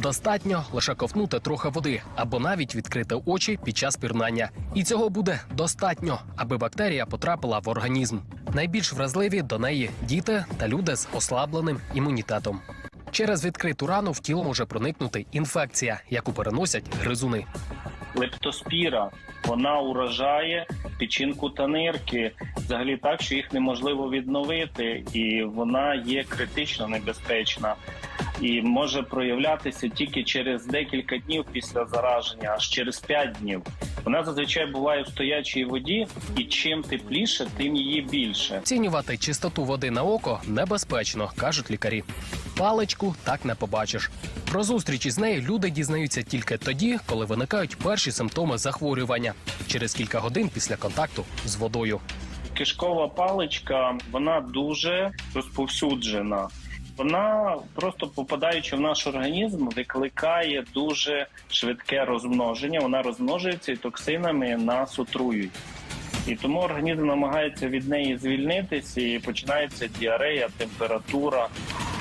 Достатньо лише ковтнути трохи води або навіть відкрити очі під час пірнання. І цього буде достатньо, аби бактерія потрапила в організм. Найбільш вразливі до неї діти та люди з ослабленим імунітетом. Через відкриту рану в тіло може проникнути інфекція, яку переносять гризуни. лептоспіра. Вона уражає печінку та нирки, взагалі так, що їх неможливо відновити, і вона є критично небезпечна і може проявлятися тільки через декілька днів після зараження, аж через 5 днів. Вона зазвичай буває в стоячій воді, і чим тепліше, тим її більше. Оцінювати чистоту води на око небезпечно, кажуть лікарі. Паличку так не побачиш. Про зустрічі з нею люди дізнаються тільки тоді, коли виникають перші симптоми захворювання через кілька годин після контакту з водою. Кишкова паличка вона дуже розповсюджена. Вона просто попадаючи в наш організм, викликає дуже швидке розмноження. Вона розмножується і токсинами нас отруюють. І тому організм намагається від неї звільнитися, і починається діарея, температура.